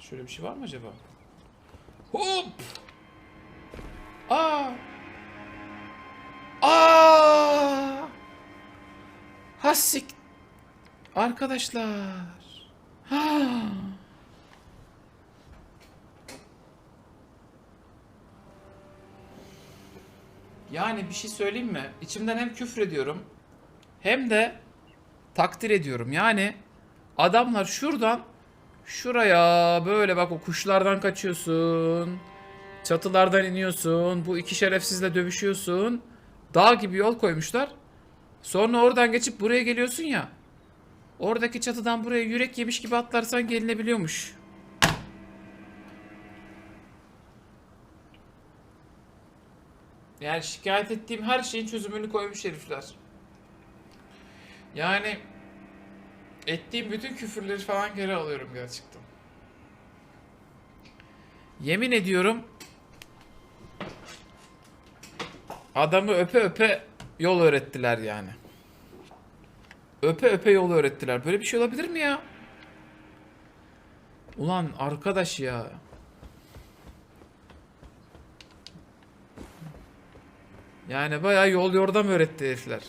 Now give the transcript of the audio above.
Şöyle bir şey var mı acaba? Hop! Aa! Aa! Hasik. Arkadaşlar. Ha! Yani bir şey söyleyeyim mi? İçimden hem küfrediyorum hem de takdir ediyorum. Yani adamlar şuradan şuraya böyle bak o kuşlardan kaçıyorsun. Çatılardan iniyorsun. Bu iki şerefsizle dövüşüyorsun. Dağ gibi yol koymuşlar. Sonra oradan geçip buraya geliyorsun ya. Oradaki çatıdan buraya yürek yemiş gibi atlarsan gelinebiliyormuş. Yani şikayet ettiğim her şeyin çözümünü koymuş herifler. Yani ettiğim bütün küfürleri falan geri alıyorum gerçekten. Yemin ediyorum adamı öpe öpe yol öğrettiler yani. Öpe öpe yol öğrettiler. Böyle bir şey olabilir mi ya? Ulan arkadaş ya. Yani bayağı yol yordam öğretti herifler.